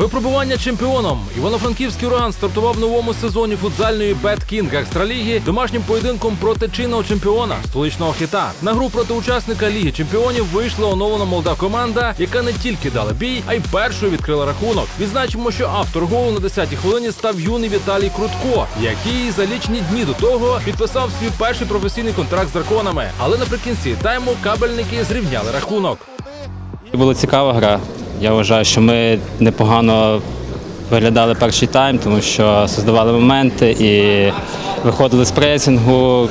випробування чемпіоном Івано-Франківський ураган стартував в новому сезоні футзальної Бет Кінг Екстраліги домашнім поєдинком проти чинного чемпіона столичного хита. На гру проти учасника Ліги Чемпіонів вийшла оновлена молода команда, яка не тільки дала бій, а й першою відкрила рахунок. Відзначимо, що автор голу на 10-й хвилині став юний Віталій Крутко, який за лічні дні до того підписав свій перший професійний контракт з драконами. Але наприкінці тайму кабельники зрівняли рахунок. Була цікава гра. Я вважаю, що ми непогано виглядали перший тайм, тому що создавали моменти і виходили з пресингу.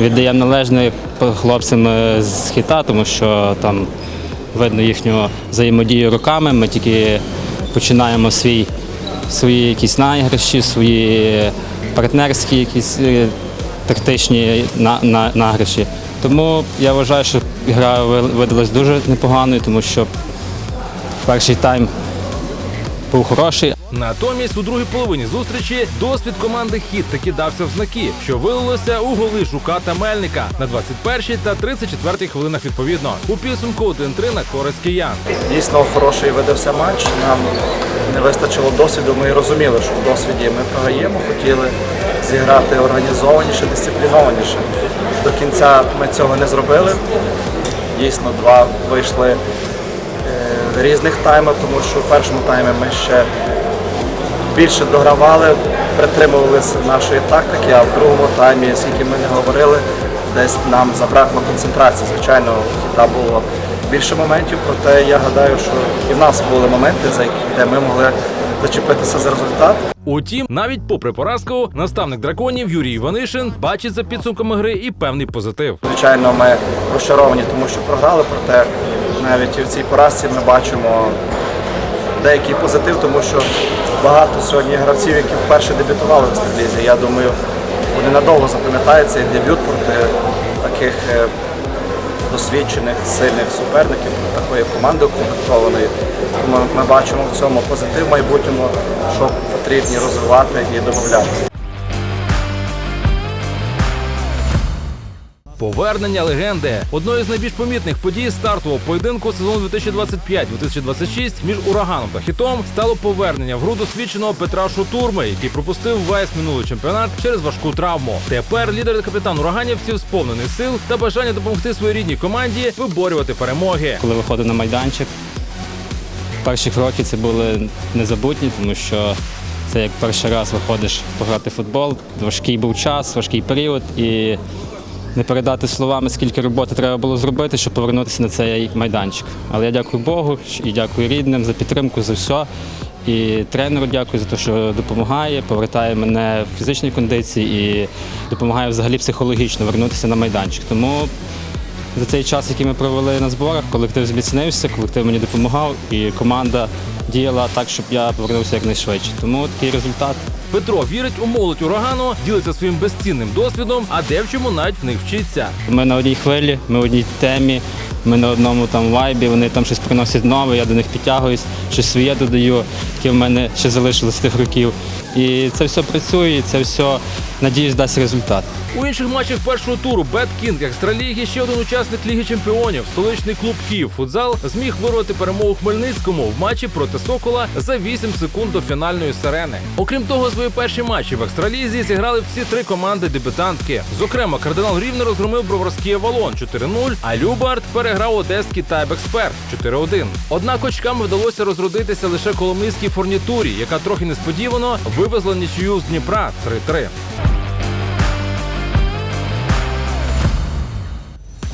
Віддаємо належне хлопцям з хіта, тому що там видно їхню взаємодію руками. Ми тільки починаємо свій, свої якісь наіграші, свої партнерські якісь е, тактичні на, на, награші. Тому я вважаю, що гра ви- видалась дуже непоганою, тому що перший тайм був хороший, Натомість у другій половині зустрічі досвід команди хід таки дався в знаки, що вилилося у голи Жука та Мельника на 21-й та 34-й хвилинах відповідно. У підсумку 1-3 на користь киян. Дійсно хороший видався матч. Нам не вистачило досвіду. Ми розуміли, що в досвіді ми програємо, хотіли зіграти організованіше, дисциплінованіше. До кінця ми цього не зробили. Дійсно, два вийшли різних таймів, тому що в першому таймі ми ще більше догравали, притримувалися нашої тактики, а в другому таймі, скільки ми не говорили, десь нам забракло концентрації. Звичайно, Кіта було більше моментів, проте я гадаю, що і в нас були моменти, за які де ми могли зачепитися за результат. Утім, навіть попри поразку, наставник драконів Юрій Іванишин бачить за підсумками гри і певний позитив. Звичайно, ми розчаровані, тому що програли, проте навіть і в цій поразці ми бачимо деякий позитив, тому що багато сьогодні гравців, які вперше дебютували в Старлізі. Я думаю, вони надовго запам'ятають цей дебют проти таких е, досвідчених, сильних суперників, такої команди укомплектованої. Тому ми бачимо в цьому позитив в майбутньому, що потрібні розвивати і додати. Повернення легенди одною з найбільш помітних подій стартового поєдинку сезону 2025-2026 між ураганом та хітом стало повернення в гру досвідченого Петра Шутурми, який пропустив весь минулий чемпіонат через важку травму. Тепер лідер та капітан ураганівців сповнений сил та бажання допомогти своїй рідній команді виборювати перемоги. коли виходив на майданчик. Перші кроки це були незабутні, тому що це як перший раз виходиш пограти в футбол. Важкий був час, важкий період, і не передати словами, скільки роботи треба було зробити, щоб повернутися на цей майданчик. Але я дякую Богу і дякую рідним за підтримку, за все. І тренеру дякую за те, що допомагає, повертає мене в фізичній кондиції і допомагає взагалі психологічно вернутися на майданчик. Тому за цей час, який ми провели на зборах, колектив зміцнився, колектив мені допомагав, і команда діяла так, щоб я повернувся якнайшвидше. Тому такий результат. Петро вірить у молодь урагану, ділиться своїм безцінним досвідом, а девчому навіть в них вчиться. Ми на одній хвилі, ми в одній темі, ми на одному там вайбі, вони там щось приносять нове, я до них підтягуюсь, щось своє додаю, яке в мене ще залишилось з тих років. І це все працює, це все, надіюсь, дасть результат. У інших матчах першого туру Бет Кінг Екстраліги ще один учасник Ліги Чемпіонів, столичний клуб Київ Футзал, зміг вирвати перемогу Хмельницькому в матчі проти Сокола за 8 секунд до фінальної сирени. Окрім того, свої перші матчі в екстралізі зіграли всі три команди дебютантки. Зокрема, кардинал Рівне розгромив броварський Авалон 4-0, а Любард переграв одеський Тайб Експерт 4-1. Однак очкам вдалося розродитися лише коломийській фурнітурі, яка трохи несподівано вивезла нічию з Дніпра 3-3.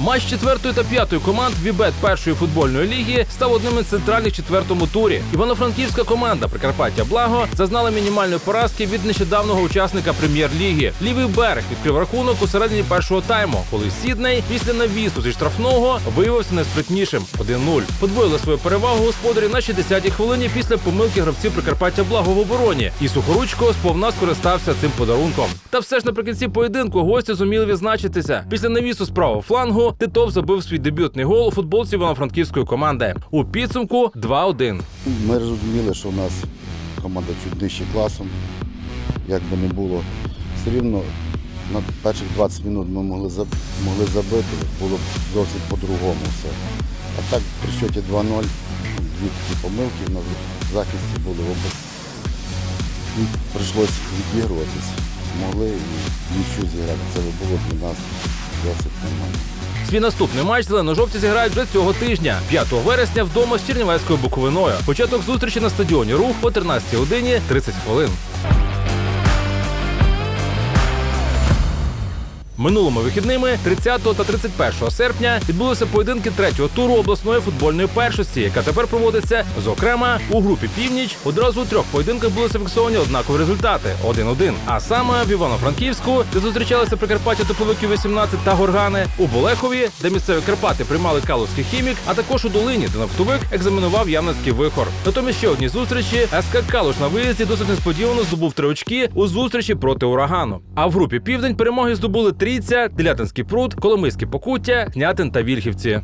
Матч четвертої та п'ятої команд Вібет першої футбольної ліги став одним із центральних четвертому турі. Івано-франківська команда Прикарпаття Благо зазнала мінімальної поразки від нещодавнього учасника прем'єр-ліги. Лівий берег відкрив рахунок у середині першого тайму, коли Сідней після навісу зі штрафного виявився неспритнішим 1-0. Подвоїли свою перевагу господарі на 60-й хвилині після помилки гравців Прикарпаття Благо в обороні. І Сухоручко сповна скористався цим подарунком. Та все ж наприкінці поєдинку гості зуміли відзначитися. Після навісу з правого флангу Титов забив свій дебютний гол у футболці івано-франківської команди. У підсумку 2-1. Ми розуміли, що у нас команда чуть нижче класом, як би не було. Все рівно на перших 20 минут ми могли, могли забити, було б зовсім по-другому все. А так при счеті 2-0, дві такі помилки в нас в захисті були. Ну, Прийшлося відігруватись. Могли і нічого зіграти. Це було для нас досить нормально. Свій наступний матч зелено-жовті зіграють вже цього тижня, 5 вересня, вдома з Чернівецькою Буковиною. Початок зустрічі на стадіоні Рух о 13 годині 30 хвилин. Минулими вихідними 30 та 31 серпня відбулися поєдинки третього туру обласної футбольної першості, яка тепер проводиться зокрема у групі Північ. Одразу у трьох поєдинках були зафіксовані однакові результати 1-1. А саме в Івано-Франківську, де зустрічалися Прикарпаття тепловиків 18 та Горгани, у Болехові, де місцеві Карпати приймали Калузький хімік, а також у Долині, де нафтовик екзаменував Ямницький вихор. Натомість ще одній зустрічі СК Калуш на виїзді досить несподівано здобув три очки у зустрічі проти урагану. А в групі Південь перемоги здобули Трійця, Телятинський пруд, Коломийське покуття, Гнятин та Вільхівці.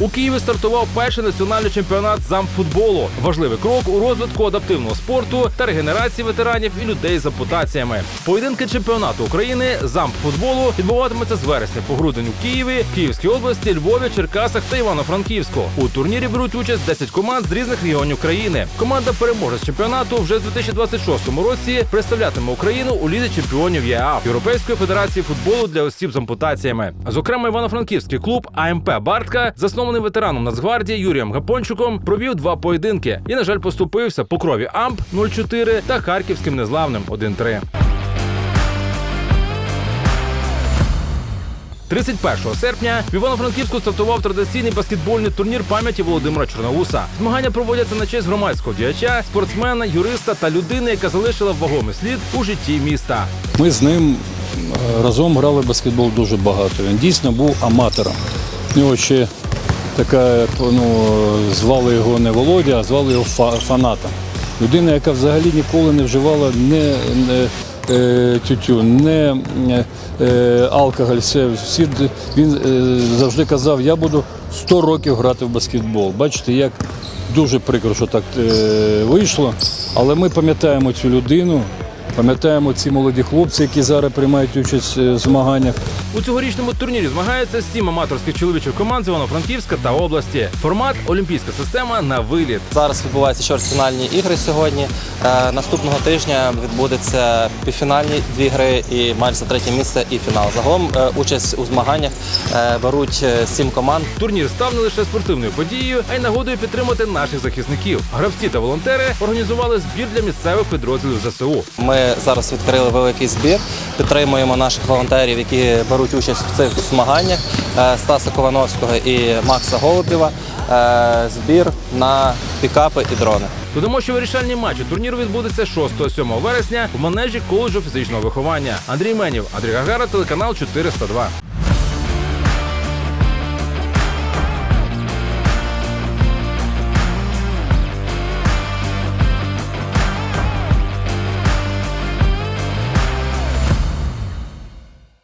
У Києві стартував перший національний чемпіонат з амфутболу. Важливий крок у розвитку адаптивного спорту та регенерації ветеранів і людей з ампутаціями. Поєдинки чемпіонату України з амфутболу відбуватимуться з вересня по грудень у Києві, Київській області, Львові, Черкасах та Івано-Франківську. У турнірі беруть участь 10 команд з різних регіонів країни. Команда переможе з чемпіонату вже з 2026 році представлятиме Україну у лізі чемпіонів ЄАФ Європейської федерації футболу для осіб з ампутаціями. Зокрема, івано-франківський клуб АМП Бартка, заснований ветераном Нацгвардії Юрієм Гапончуком, провів два поєдинки і, на жаль, поступився по крові Амп 0-4 та харківським незламним 1-3. 31 серпня в Івано-Франківську стартував традиційний баскетбольний турнір пам'яті Володимира Чорноуса. Змагання проводяться на честь громадського діяча, спортсмена, юриста та людини, яка залишила вагомий слід у житті міста. Ми з ним е, разом грали баскетбол дуже багато. Він дійсно був аматором. У нього ще така, ну, звали його не Володя, а звали його Фа- фанатом. Людина, яка взагалі ніколи не вживала не, не тютюн, не е, алкоголь. Все, всі, він е, завжди казав, я буду 100 років грати в баскетбол. Бачите, як дуже прикро, що так е, вийшло. Але ми пам'ятаємо цю людину, пам'ятаємо ці молоді хлопці, які зараз приймають участь е, в змаганнях. У цьогорічному турнірі змагаються сім аматорських чоловічих команд з Івано-Франківська та області. Формат олімпійська система на виліт. Зараз відбуваються чвертьфінальні ігри сьогодні. Е, наступного тижня відбудеться півфінальні дві гри і матч за третє місце і фінал. Загалом е, участь у змаганнях е, беруть сім команд. Турнір став не лише спортивною подією, а й нагодою підтримати наших захисників. Гравці та волонтери організували збір для місцевих підрозділів ЗСУ. Ми зараз відкрили великий збір. Підтримуємо наших волонтерів, які беруть участь в цих змаганнях. Е, Стаса Ковановського і Макса Голубєва. Е, Збір на пікапи і дрони. Додамо, що вирішальні матчі турніру відбудеться 6-7 вересня в манежі коледжу фізичного виховання. Андрій Менів, Андрій Гагара, телеканал 402.